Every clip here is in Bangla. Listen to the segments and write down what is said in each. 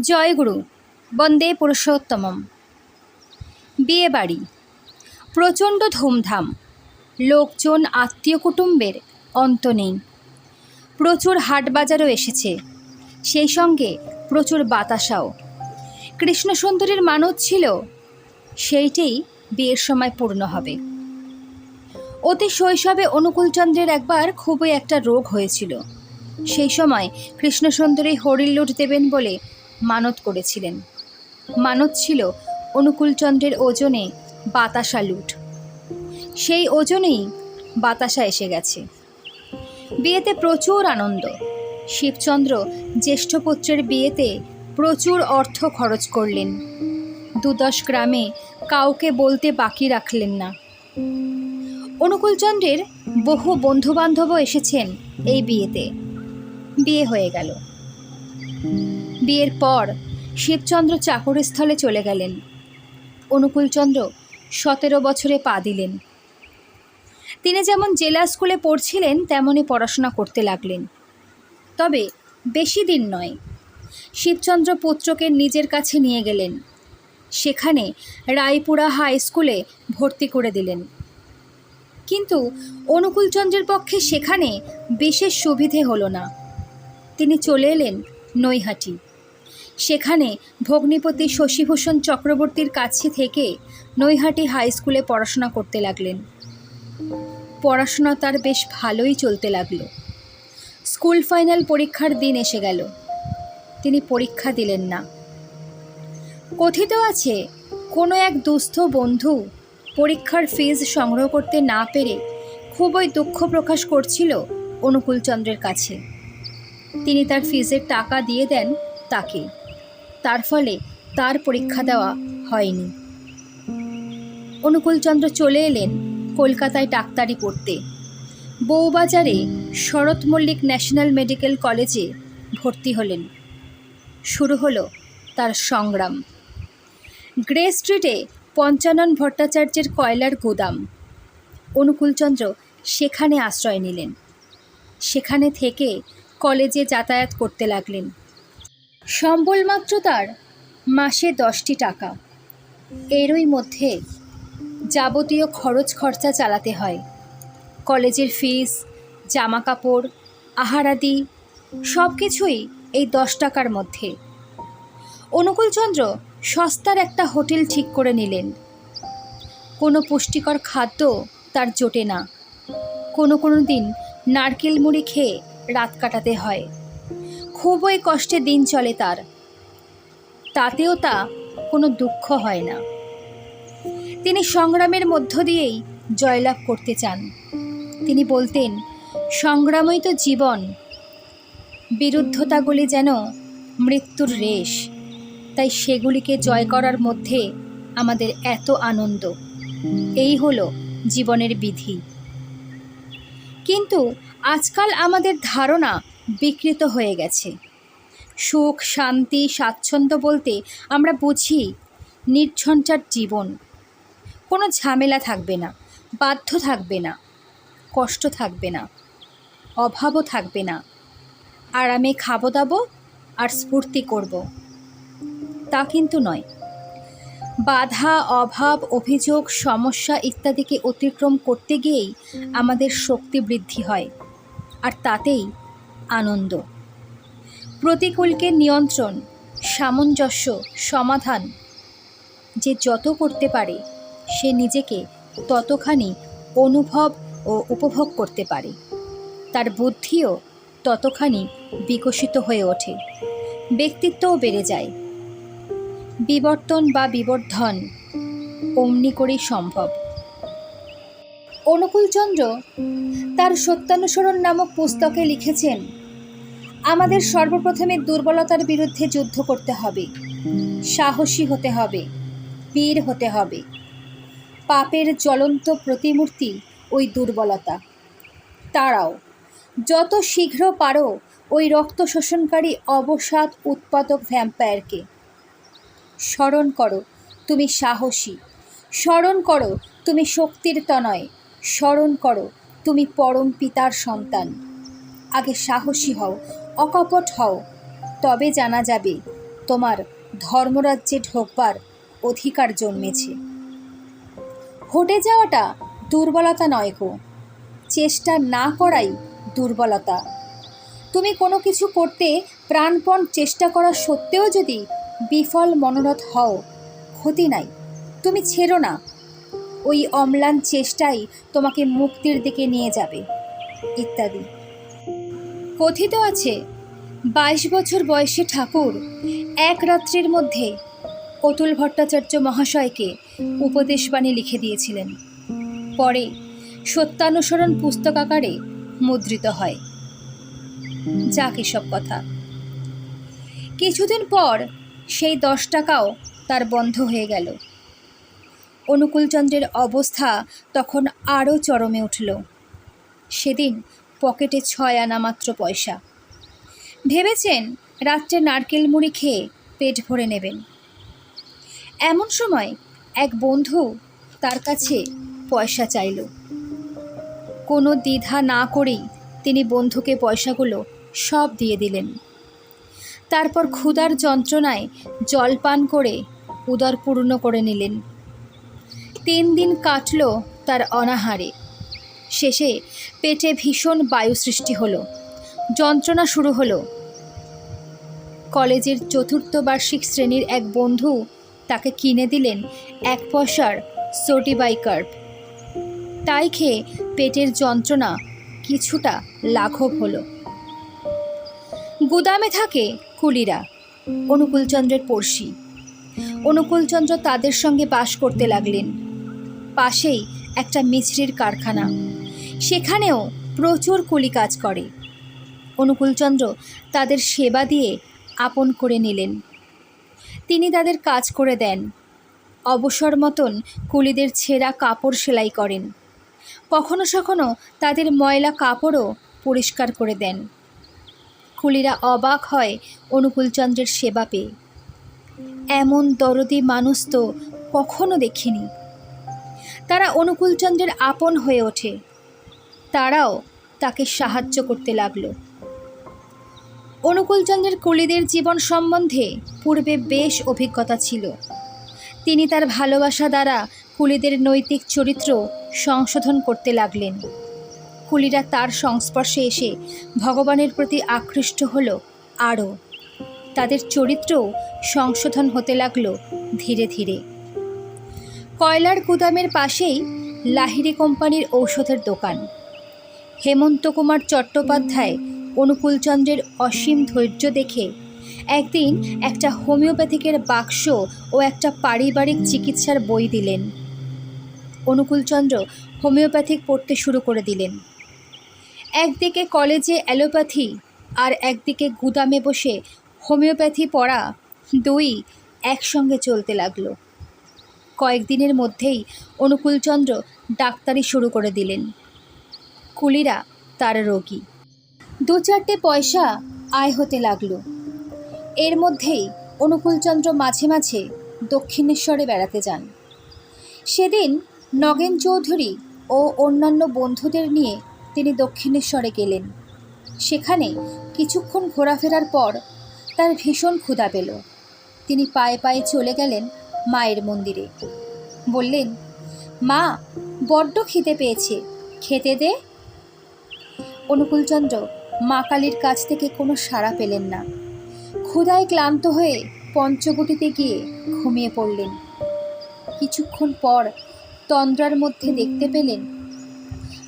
জয়গুরু বন্দে পুরুষোত্তমম। বিয়ে বাড়ি, প্রচণ্ড ধুমধাম, লোকজন আত্মীয় কুটুম্বের অন্ত নেই। প্রচুর হাট বাজারও এসেছে, সেই সঙ্গে প্রচুর বাতাসাও। কৃষ্ণ সুন্দরীর মানত ছিল, সেইটেই বিয়ের সময় পূর্ণ হবে। অতি শৈশবে অনুকূলচন্দ্রের একবার খুবই একটা রোগ হয়েছিল। সেই সময় কৃষ্ণসুন্দরী হরিণ লুট দেবেন বলে করেছিলেন। মানত ছিল অনুকূলচন্দ্রের ওজনে বাতাসা লুট। সেই ওজনেই বাতাসা এসে গেছে। বিয়েতে প্রচুর আনন্দ। শিবচন্দ্র জ্যেষ্ঠ পুত্রের বিয়েতে প্রচুর অর্থ খরচ করলেন। দুদশ গ্রামে কাউকে বলতে বাকি রাখলেন না। অনুকূলচন্দ্রের বহু বন্ধুবান্ধবও এসেছেন এই বিয়েতে। বিয়ে হয়ে গেল। বিয়ের পর শিবচন্দ্র চাকরির স্থলে চলে গেলেন। অনুকূলচন্দ্র সতেরো বছরে পা দিলেন। তিনি যেমন জেলা স্কুলে পড়ছিলেন তেমনই পড়াশোনা করতে লাগলেন। তবে বেশি দিন নয়, শিবচন্দ্র পুত্রকে নিজের কাছে নিয়ে গেলেন। সেখানে রায়পুরা হাই স্কুলে ভর্তি করে দিলেন। কিন্তু অনুকূলচন্দ্রের পক্ষে সেখানে বিশেষ সুবিধে হলো না। তিনি চলে এলেন নৈহাটি। সেখানে ভগ্নিপতি শশীভূষণ চক্রবর্তীর কাছে থেকে নৈহাটি হাই স্কুলে পড়াশোনা করতে লাগলেন। পড়াশোনা তার বেশ ভালোই চলতে লাগল। স্কুল ফাইনাল পরীক্ষার দিন এসে গেল। তিনি পরীক্ষা দিলেন না। কথিত আছে, কোনো এক দুস্থ বন্ধু পরীক্ষার ফিজ সংগ্রহ করতে না পেরে খুবই দুঃখ প্রকাশ করছিল অনুকূলচন্দ্রের কাছে। তিনি তার ফিজের টাকা দিয়ে দেন তাকে। তার ফলে তার পরীক্ষা দেওয়া হয়নি। অনুকূলচন্দ্র চলে এলেন কলকাতায় ডাক্তারি পড়তে। বউবাজারে শরৎ মল্লিক ন্যাশনাল মেডিকেল কলেজে ভর্তি হলেন। শুরু হলো তার সংগ্রাম। গ্রে স্ট্রিটে পঞ্চানন ভট্টাচার্যের কয়লার গুদাম। অনুকূলচন্দ্র সেখানে আশ্রয় নিলেন। সেখানে থেকে কলেজে যাতায়াত করতে লাগলেন। সম্বল মাত্র তার মাসে দশটি টাকা। এরই মধ্যে যাবতীয় খরচ খরচা চালাতে হয়। কলেজের ফিস জামা কাপড় আহারাদি সব কিছুই এই দশ টাকার মধ্যে। অনুকূলচন্দ্র সস্তার একটা হোটেল ঠিক করে নিলেন। কোনো পুষ্টিকর খাদ্য তার জোটে না। কোনো কোনো দিন নারকেল মুড়ি খেয়ে রাত কাটাতে হয়। খুবই কষ্টে দিন চলে তার। তাতেও তা কোনো দুঃখ হয় না। তিনি সংগ্রামের মধ্য দিয়েই জয়লাভ করতে চান। তিনি বলতেন, সংগ্রামই তো জীবন। বিরুদ্ধতাগুলি যেন মৃত্যুর রেশ, তাই সেগুলিকে জয় করার মধ্যে আমাদের এত আনন্দ। এই হলো জীবনের বিধি। কিন্তু আজকাল আমাদের ধারণা বিকৃত হয়ে গেছে। সুখ, শান্তি, স্বাচ্ছন্দ্য বলতে আমরা বুঝি নির্ঝঞ্ঝাট জীবন। কোনো ঝামেলা থাকবে না, বাধ্য থাকবে না, কষ্ট থাকবে না, অভাবও থাকবে না। আরামে খাব দাবো আর স্ফূর্তি করব। তা কিন্তু নয়। বাধা, অভাব, অভিযোগ, সমস্যা ইত্যাদিকে অতিক্রম করতে গিয়েই আমাদের শক্তি বৃদ্ধি হয়। আর তাতেই আনন্দ। প্রতিকূলকে নিয়ন্ত্রণ, সামঞ্জস্য, সমাধান। যে যত করতে পারে, সে নিজেকে ততখানি অনুভব ও উপভোগ করতে পারে। তার বুদ্ধিও ততখানি বিকশিত হয়ে ওঠে। ব্যক্তিত্বও বেড়ে যায়। বিবর্তন বা বিবর্ধন অমনি করেই সম্ভব। অনুকূলচন্দ্র তার সত্যানুসরণ নামক পুস্তকে লিখেছেন আমাদের সর্বপ্রথমে দুর্বলতার বিরুদ্ধে যুদ্ধ করতে হবে। সাহসী হতে হবে। বীর হতে হবে। পাপের জ্বলন্ত প্রতিমূর্তি ওই দুর্বলতা। তারাও যত শীঘ্র পারো ওই রক্ত শোষণকারী অবসাদ উৎপাদক ভ্যাম্পায়ারকে স্মরণ করো, তুমি সাহসী। স্মরণ করো, তুমি শক্তির তনয়। স্মরণ করো, তুমি পরম পিতার সন্তান। আগে সাহসী হও অকপট হও, তবে জানা যাবে তোমার ধর্মরাজ্যে ঢোকবার অধিকার জন্মেছে। হটে যাওয়াটা দুর্বলতা নয় গো, চেষ্টা না করাই দুর্বলতা। তুমি কোনো কিছু করতে প্রাণপণ চেষ্টা করা সত্ত্বেও যদি বিফল মনোরথ হও, ক্ষতি নাই, তুমি ছেড়ো না। ওই অম্লান চেষ্টাই তোমাকে মুক্তির দিকে নিয়ে যাবে, ইত্যাদি। কথিত আছে, বাইশ বছর বয়সে ঠাকুর এক রাত্রির মধ্যে অতুল ভট্টাচার্য মহাশয়কে উপদেশবাণী লিখে দিয়েছিলেন। পরে সত্যানুসরণ পুস্তক আকারে মুদ্রিত হয়। যাক এসব কথা। কিছুদিন পর সেই দশ টাকাও তার বন্ধ হয়ে গেল। অনুকূলচন্দ্রের অবস্থা তখন আরও চরমে উঠল। সেদিন পকেটে ছয় আনা মাত্র পয়সা। ভেবেছেন রাত্রে নারকেল মুড়ি খেয়ে পেট ভরে নেবেন। এমন সময় এক বন্ধু তার কাছে পয়সা চাইল। কোনো দ্বিধা না করেই তিনি বন্ধুকে পয়সাগুলো সব দিয়ে দিলেন। তারপর ক্ষুধার যন্ত্রণায় জল পান করে উদর পূর্ণ করে নিলেন। তিন দিন কাটল তার অনাহারে। শেষে পেটে ভীষণ বায়ু সৃষ্টি হলো। যন্ত্রণা শুরু হলো। কলেজের চতুর্থ বার্ষিক শ্রেণির এক বন্ধু তাকে কিনে দিলেন এক পয়সার সোটিবাইকার্প তাই খেয়ে পেটের যন্ত্রণা কিছুটা লাঘব হলো। গুদামে থাকে কুলিরা, অনুকূলচন্দ্রের পড়শি। অনুকূলচন্দ্র তাদের সঙ্গে বাস করতে লাগলেন। পাশেই একটা মিছরির কারখানা। সেখানেও প্রচুর কুলি কাজ করে। অনুকূলচন্দ্র তাদের সেবা দিয়ে আপন করে নিলেন। তিনি তাদের কাজ করে দেন। অবসর মতন কুলিদের ছেঁড়া কাপড় সেলাই করেন। কখনো সখনো তাদের ময়লা কাপড়ও পরিষ্কার করে দেন। কুলিরা অবাক হয় অনুকূলচন্দ্রের সেবা পেয়ে। এমন দরদি মানুষ তো কখনো দেখিনি। তারা অনুকূলচন্দ্রের আপন হয়ে ওঠে। তারাও তাকে সাহায্য করতে লাগল। অনুকূলচন্দ্রের কুলিদের জীবন সম্বন্ধে পূর্বে বেশ অভিজ্ঞতা ছিল। তিনি তার ভালোবাসা দ্বারা কুলিদের নৈতিক চরিত্র সংশোধন করতে লাগলেন। কুলিরা তার সংস্পর্শে এসে ভগবানের প্রতি আকৃষ্ট হল আরও। তাদের চরিত্রও সংশোধন হতে লাগল ধীরে ধীরে। কয়লার গুদামের পাশেই লাহিড়ি কোম্পানির ঔষধের দোকান। হেমন্ত কুমার চট্টোপাধ্যায় অনুকূলচন্দ্রের অসীম ধৈর্য দেখে একদিন একটা হোমিওপ্যাথিকের বাক্স ও একটা পারিবারিক চিকিৎসার বই দিলেন। অনুকূলচন্দ্র হোমিওপ্যাথিক পড়তে শুরু করে দিলেন। একদিকে কলেজে অ্যালোপ্যাথি আর একদিকে গুদামে বসে হোমিওপ্যাথি পড়া দুই একসঙ্গে চলতে লাগল। কয়েকদিনের মধ্যেই অনুকূলচন্দ্র ডাক্তারি শুরু করে দিলেন। কুলিরা তার রোগী। দু চারটে পয়সা আয় হতে লাগল। এর মধ্যেই অনুকূলচন্দ্র মাঝে মাঝে দক্ষিণেশ্বরে বেড়াতে যান। সেদিন নগেন চৌধুরী ও অন্যান্য বন্ধুদের নিয়ে তিনি দক্ষিণেশ্বরে গেলেন। সেখানে কিছুক্ষণ ঘোরাফেরার পর তার ভীষণ ক্ষুধা পেল। তিনি পায়ে পায়ে চলে গেলেন মায়ের মন্দিরে। বললেন, মা, বড্ড খিদে পেয়েছে। খেতে দে। অনুকূলচন্দ্র, মা কালীর কাছ থেকে কোনো সাড়া পেলেন না। ক্ষুধায় ক্লান্ত হয়ে পঞ্চবটিতে গিয়ে ঘুমিয়ে পড়লেন। কিছুক্ষণ পর তন্দ্রার মধ্যে দেখতে পেলেন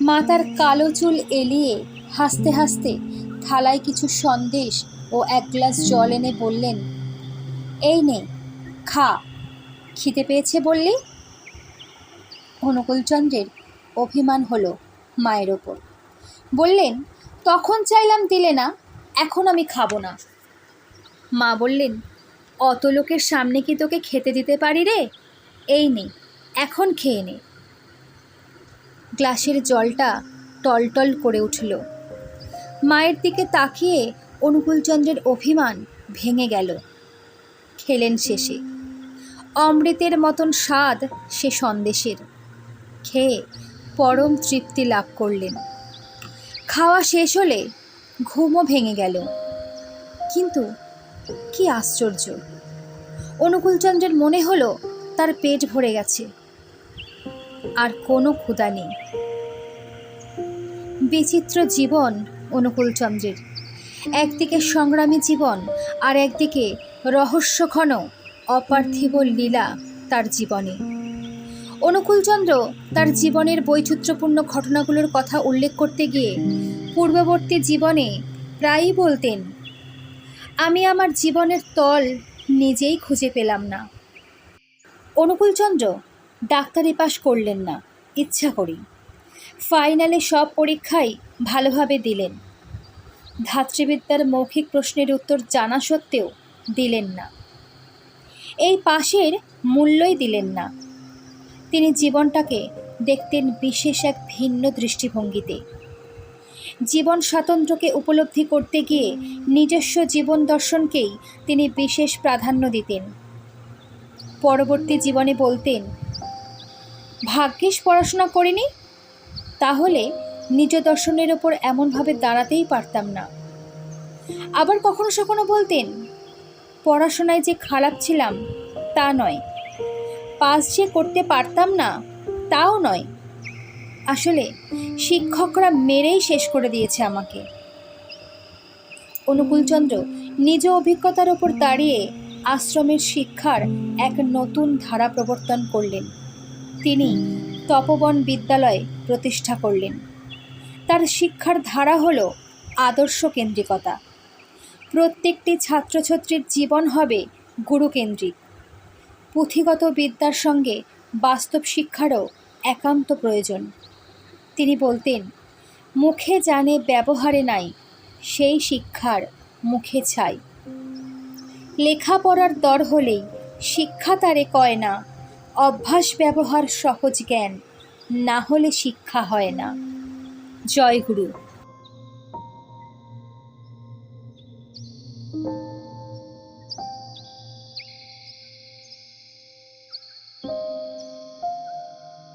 মাতার কালো চুল এলিয়ে হাসতে হাসতে থালায় কিছু সন্দেশ ও এক গ্লাস জল এনে বললেন, এই নে, খা। খিদে পেয়েছে বললি অনুকূলচন্দ্রের অভিমান হলো মায়ের ওপর। বললেন, তখন চাইলাম দিলে না, এখন আমি খাব না। মা বললেন, অত লোকের সামনে কি তোকে খেতে দিতে পারি রে? এই নে, এখন খেয়ে নে। গ্লাসের জলটা টলটল করে উঠল। মায়ের দিকে তাকিয়ে অনুকূলচন্দ্রের অভিমান ভেঙে গেল। খেলেন শেষে। অমৃতের মতন স্বাদ সে সন্দেশের। খেয়ে পরম তৃপ্তি লাভ করলেন। খাওয়া শেষ হলে ঘুমও ভেঙে গেল। কিন্তু কি আশ্চর্য। অনুকূলচন্দ্রের মনে হলো তার পেট ভরে গেছে। আর কোনো ক্ষুদা নেই। বিচিত্র জীবন অনুকূলচন্দ্রের। একদিকে সংগ্রামী জীবন আর একদিকে রহস্যঘন অপার্থিব লীলা তার জীবনে। অনুকূলচন্দ্র তার জীবনের বৈচিত্র্যপূর্ণ ঘটনাগুলোর কথা উল্লেখ করতে গিয়ে পূর্ববর্তী জীবনে প্রায়ই বলতেন, আমি আমার জীবনের তল নিজেই খুঁজে পেলাম না। অনুকূলচন্দ্র ডাক্তারি পাশ করলেন না, ইচ্ছা করি ফাইনালে সব পরীক্ষাই ভালোভাবে দিলেন। ধাত্রীবিদ্যার মৌখিক প্রশ্নের উত্তর জানা সত্ত্বেও দিলেন না। এই পাশের মূল্যই দিলেন না। তিনি জীবনটাকে দেখতেন বিশেষ এক ভিন্ন দৃষ্টিভঙ্গিতে। জীবন স্বাতন্ত্র্যকে উপলব্ধি করতে গিয়ে নিজস্ব জীবন দর্শনকেই তিনি বিশেষ প্রাধান্য দিতেন। পরবর্তী জীবনে বলতেন, ভাগ্যিস পড়াশোনা করিনি, তাহলে নিজ দর্শনের ওপর এমনভাবে দাঁড়াতেই পারতাম না। আবার কখনো সখনো বলতেন, পড়াশোনায় যে খারাপ ছিলাম, তা নয়। পাস যে করতে পারতাম না, তাও নয়। আসলে শিক্ষকরা মেরেই শেষ করে দিয়েছে আমাকে। অনুকূলচন্দ্র নিজ অভিজ্ঞতার ওপর দাঁড়িয়ে আশ্রমের শিক্ষার এক নতুন ধারা প্রবর্তন করলেন। তিনি তপবন বিদ্যালয় প্রতিষ্ঠা করলেন। তার শিক্ষার ধারা হল আদর্শ কেন্দ্রিকতা। প্রত্যেকটি ছাত্রছাত্রীর জীবন হবে গুরুকেন্দ্রিক। পুঁথিগত বিদ্যার সঙ্গে বাস্তব শিক্ষারও একান্ত প্রয়োজন। তিনি বলতেন, মুখে জানে ব্যবহারে নাই, সেই শিক্ষার মুখে ছাই। লেখাপড়ার দর হলেই শিক্ষা তারে কয় না, অভ্যাস ব্যবহার সহজ জ্ঞান, না হলে শিক্ষা হয় না। জয় গুরু